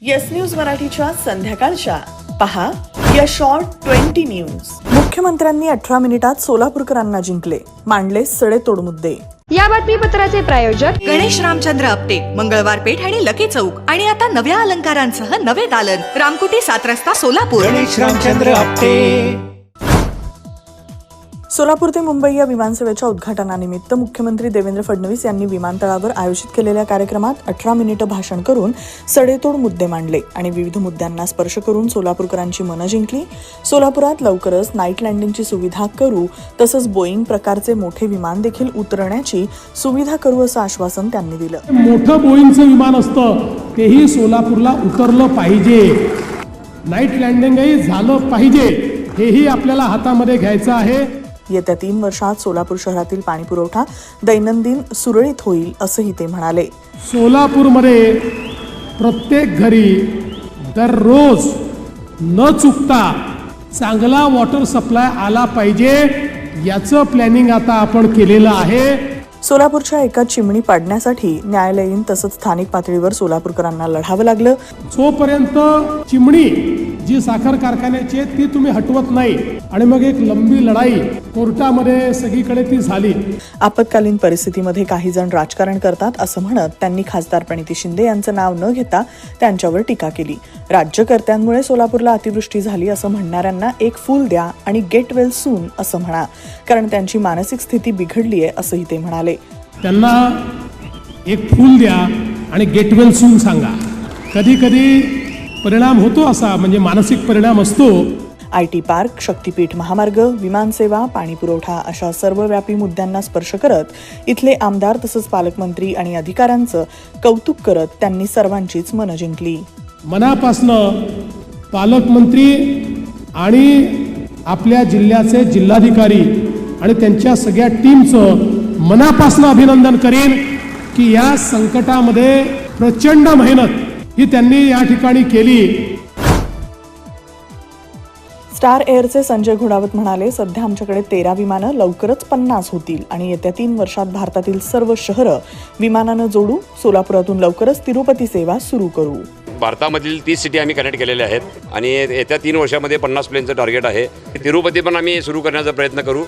Yes news मराठीच्या संध्याकाळच्या. पहा या शॉर्ट ट्वेंटी न्यूज मुख्यमंत्र्यांनी अठरा मिनिटात सोलापूरकरांना जिंकले. मांडले सडेतोड मुद्दे. या बातमीपत्राचे प्रायोजक गणेश रामचंद्र आपटे मंगळवार पेठ आणि लकी चौक. आणि आता नव्या अलंकारांसह नवे दालन. रामकुटी सात रस्ता सोलापूर. गणेश रामचंद्र आपटे. सोलापूर ते मुंबई या विमानसेवेच्या उद्घाटनानिमित्त मुख्यमंत्री देवेंद्र फडणवीस यांनी विमानतळावर आयोजित केलेल्या कार्यक्रमात अठरा मिनिटं भाषण करून सडेतोड मुद्दे मांडले आणि विविध मुद्द्यांना स्पर्श करून सोलापूरकरांची मनं जिंकली. सोलापुरात लवकरच नाईट लँडिंगची सुविधा करू तसंच बोईंग प्रकारचे मोठे विमान देखील उतरण्याची सुविधा करू असं आश्वासन त्यांनी दिलं. मोठं बोईंगचं विमान असतं तेही सोलापूरला उतरलं पाहिजे. नाईट लँडिंगही झालं पाहिजे हेही आपल्याला हातामध्ये घ्यायचं आहे. येत्या तीन वर्षात सोलापूर शहरातील पाणीपुरवठा दैनंदिन सुरळीत होईल असंही ते म्हणाले. सोलापूरमध्ये प्रत्येक घरी दररोज न चुकता चांगला वॉटर सप्लाय आला पाहिजे याचं प्लॅनिंग आता आपण केलेलं आहे. सोलापूरच्या एका चिमणी पाडण्यासाठी न्यायालयीन तसंच स्थानिक पातळीवर सोलापूरकरांना लढावं लागलं. जोपर्यंत चिमणी जी साखर कारखान्याची आहे ती तुम्ही हटवत नाही आणि मग एक लंबी लढाई कोर्टामध्ये सगळीकडे ती झाली. आपत्कालीन परिस्थितीमध्ये काही जण राजकारण करतात असं म्हणत त्यांनी खासदार प्रणिती शिंदे यांचं नाव न घेता त्यांच्यावर टीका केली. राज्यकर्त्यांमुळे सोलापूरला अतिवृष्टी झाली असं म्हणणाऱ्यांना एक फूल द्या आणि गेट वेल सून असं म्हणा कारण त्यांची मानसिक स्थिती बिघडली आहे असंही ते म्हणाले. त्यांना एक फूल द्या आणि गेटवेल सून सांगा. कधी कधी परिणाम होतो असा म्हणजे मानसिक परिणाम असतो. आय टी पार्क शक्तीपीठ महामार्ग विमानसेवा पाणीपुरवठा अशा सर्वव्यापी मुद्द्यांना स्पर्श करत इथले आमदार तसंच पालकमंत्री आणि अधिकाऱ्यांचं कौतुक करत त्यांनी सर्वांचीच मनं जिंकली. मनापासनं पालकमंत्री आणि आपल्या जिल्ह्याचे जिल्हाधिकारी आणि त्यांच्या सगळ्या टीमचं मनापासनं अभिनंदन करेन की या संकटामध्ये प्रचंड मेहनत ही त्यांनी या ठिकाणी केली. स्टार एअरचे संजय घोडावत म्हणाले सध्या आमच्याकडे तेरा विमानं लवकरच पन्नास होतील आणि येत्या तीन वर्षात भारतातील सर्व शहरं विमानानं जोडू सोलापुरातून लवकरच तिरुपती सेवा सुरू करू. भारतामधील तीस सिटी आम्ही कनेक्ट केलेल्या आहेत आणि येत्या तीन वर्षामध्ये पन्नास प्लेनचं टार्गेट आहे. तिरुपती पण आम्ही सुरू करण्याचा प्रयत्न करू.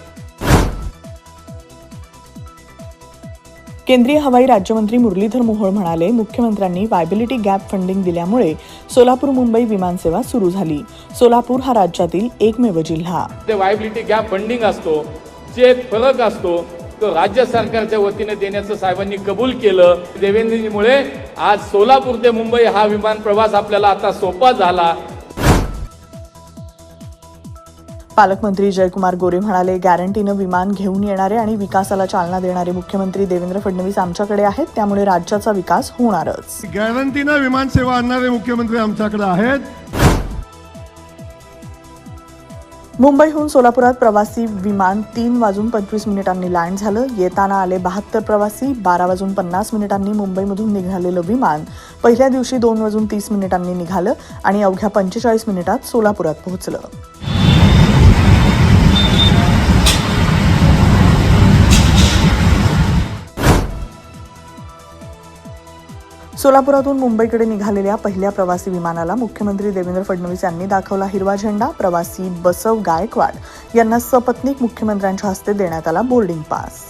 केंद्रीय हवाई राज्यमंत्री मुरलीधर मोहोळ म्हणाले मुख्यमंत्र्यांनी वायबिलिटी गॅप फंडिंग दिल्यामुळे सोलापूर मुंबई विमानसेवा सुरू झाली. सोलापूर हा राज्यातील एकमेव जिल्हा. ते वायबिलिटी गॅप फंडिंग असतो जे फरक असतो तो राज्य सरकारच्या वतीने देण्याचं साहेबांनी कबूल केलं. देवेंद्रजीमुळे आज सोलापूर ते मुंबई हा विमान प्रवास आपल्याला आता सोपा झाला. पालकमंत्री जयकुमार गोरे म्हणाले गॅरंटीनं विमान घेऊन येणारे आणि विकासाला चालना देणारे मुख्यमंत्री देवेंद्र फडणवीस आमच्याकडे आहेत त्यामुळे राज्याचा विकास होणारच. गॅरंटीनं विमानसेवा आणणारे मुख्यमंत्री आमच्याकडे आहेत. मुंबईहून सोलापुरात प्रवासी विमान तीन वाजून पंचवीस मिनिटांनी लँड झालं. येताना आले बहात्तर प्रवासी बारा वाजून पन्नास मिनिटांनी मुंबईमधून निघालेलं विमान पहिल्या दिवशी दोन वाजून तीस मिनिटांनी निघालं आणि अवघ्या पंचेचाळीस मिनिटात सोलापुरात पोहोचलं. सोलापुरातून मुंबईकडे निघालेल्या पहिल्या प्रवासी विमानाला मुख्यमंत्री देवेंद्र फडणवीस यांनी दाखवला हिरवा झेंडा प्रवासी बसव गायकवाड यांना सपत्नीक मुख्यमंत्र्यांच्या हस्ते देण्यात आला boarding pass.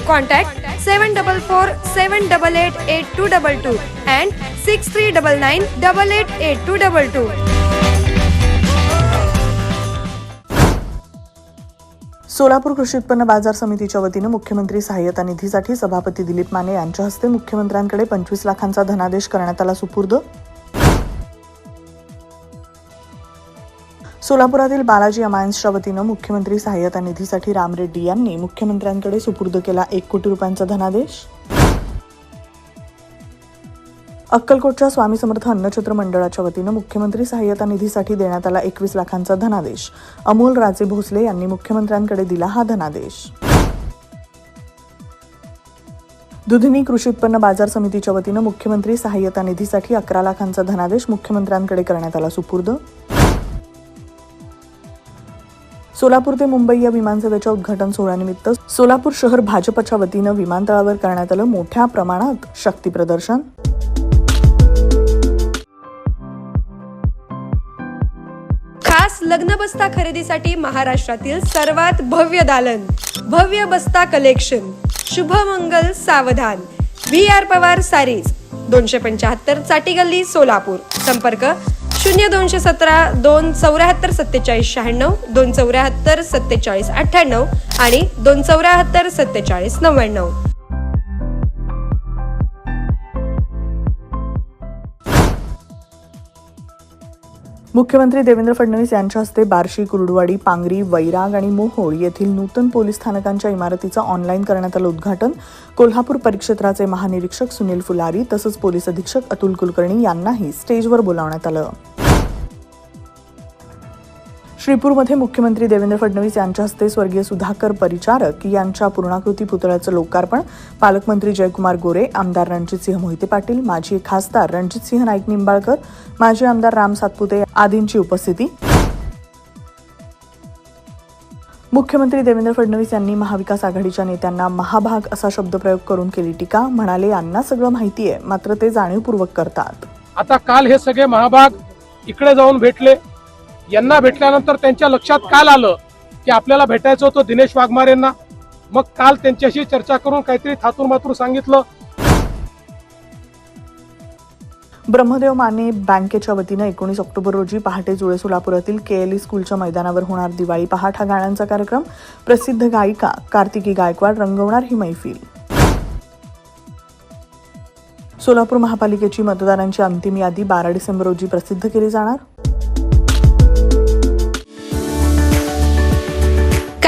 Contact seven double four seven double eight eight two double two and six three double nine double eight eight two double two Solapur कृषी उत्पन्न बाजार समितीच्या वतीनं मुख्यमंत्री सहाय्यता निधीसाठी सभापती दिलीप माने यांच्या हस्ते मुख्यमंत्र्यांकडे पंचवीस लाखांचा धनादेश करण्यात आला सुपूर्द सोलापुरातील बालाजी अमायन्सच्या वतीनं मुख्यमंत्री सहाय्यता निधीसाठी राम रेड्डी यांनी मुख्यमंत्र्यांकडे सुपूर्द केला एक कोटी रुपयांचा धनादेश. अक्कलकोटच्या स्वामी समर्थ अन्नछत्र मंडळाच्या वतीनं मुख्यमंत्री सहाय्यता निधीसाठी देण्यात आला एकवीस लाखांचा धनादेश. अमोल राजे भोसले यांनी मुख्यमंत्र्यांकडे दिला हा धनादेश. दुधनी कृषी उत्पन्न बाजार समितीच्या वतीनं मुख्यमंत्री सहाय्यता निधीसाठी अकरा लाखांचा धनादेश मुख्यमंत्र्यांकडे करण्यात आला सुपूर्द. सोलापूर ते मुंबई या विमानसेवेच्या उद्घाटन सोहळ्यानिमित्त सोलापूर शहर भाजपच्या वतीनं विमानतळावर करण्यात आलं मोठ्या प्रमाणात शक्ती प्रदर्शन. खास लग्न बस्ता खरेदीसाठी महाराष्ट्रातील सर्वात भव्य दालन भव्य बस्ता कलेक्शन शुभमंगल सावधान. व्ही आर पवार सारीज दोनशे पंच्याहत्तर चाटी गल्ली सोलापूर. संपर्क शून्य दोनशे सतरा दोन चौऱ्याहत्तर सत्तेचाळीस शहाण्णव दोन चौऱ्याहत्तर सत्तेचाळीस अठ्ठ्याण्णव आणि दोन चौऱ्याहत्तर सत्तेचाळीस नव्याण्णव. मुख्यमंत्री देवेंद्र फडणवीस यांच्या हस्ते बार्शी कुरुडवाडी पांगरी वैराग आणि मोहोळ येथील नूतन पोलीस स्थानकांच्या इमारतीचं ऑनलाईन करण्यात आलं उद्घाटन. कोल्हापूर परिक्षेत्राचे महानिरीक्षक सुनील फुलारी तसंच पोलीस अधीक्षक अतुल कुलकर्णी यांनाही स्टेजवर बोलावण्यात आलं. श्रीपूरमध्ये मुख्यमंत्री देवेंद्र फडणवीस यांच्या हस्ते स्वर्गीय सुधाकर परिचारक यांच्या पूर्णाकृती पुतळ्याचं लोकार्पण. पालकमंत्री जयकुमार गोरे आमदार रणजितसिंह मोहिते पाटील माजी खासदार रणजितसिंह नाईक निंबाळकर माजी आमदार राम सातपुते आदींची उपस्थिती. मुख्यमंत्री देवेंद्र फडणवीस यांनी महाविकास आघाडीच्या नेत्यांना महाभाग असा शब्दप्रयोग करून केली टीका. म्हणाले यांना सगळं माहिती आहे मात्र ते जाणीवपूर्वक करतात. आता काल हे सगळे महाभाग इकडे जाऊन भेटले. यांना भेटल्यानंतर त्यांच्या लक्षात काल आलं की आपल्याला भेटायचं होतं दिनेश वाघमारेंना मग काल त्यांच्याशी चर्चा करून काहीतरी थातूर मातूर सांगितलं. ब्रह्मदेव माने बँकेच्या वतीनं एकोणीस ऑक्टोबर रोजी पहाटे जुळे सोलापुरातील केएलई स्कूलच्या मैदानावर होणार दिवाळी पहाट हा गाण्यांचा कार्यक्रम. प्रसिद्ध गायिका कार्तिकी गायकवाड रंगवणार ही मैफिल. सोलापूर महापालिकेची मतदारांची अंतिम यादी बारा डिसेंबर रोजी प्रसिद्ध केली जाणार.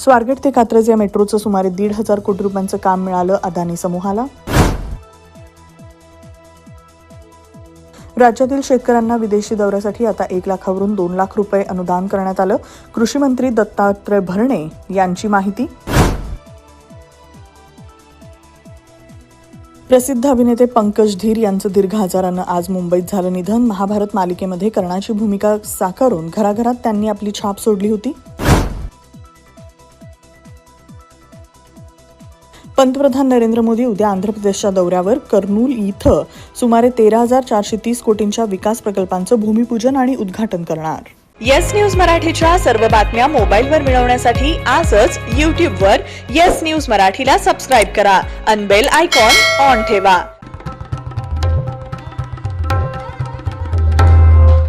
स्वारगेट ते कात्रज या मेट्रोचं सुमारे दीड हजार कोटी रुपयांचं काम मिळालं अदानी समूहाला. राज्यातील शेतकऱ्यांना विदेशी दौऱ्यासाठी आता एक लाखावरून दोन लाख रुपये अनुदान करण्यात आलं. कृषी मंत्री दत्तात्रय भरणे यांची माहिती. प्रसिद्ध अभिनेते पंकज धीर यांचं दीर्घ आजारानं आज मुंबईत झालं निधन. महाभारत मालिकेमध्ये कर्णाची भूमिका साकारून घराघरात त्यांनी आपली छाप सोडली होती. पंतप्रधान नरेंद्र मोदी उद्या आंध्र प्रदेशच्या दौऱ्यावर कर्नूल इथं सुमारे तेरा हजार चारशे तीस कोटींच्या विकास प्रकल्पांचं भूमिपूजन आणि उद्घाटन करणार. येस न्यूज मराठीच्या सर्व बातम्या मोबाईलवर मिळवण्यासाठी आजच यूट्यूबवर येस न्यूज मराठीला सबस्क्राईब करा अनबेल आयकॉन ऑन ठेवा.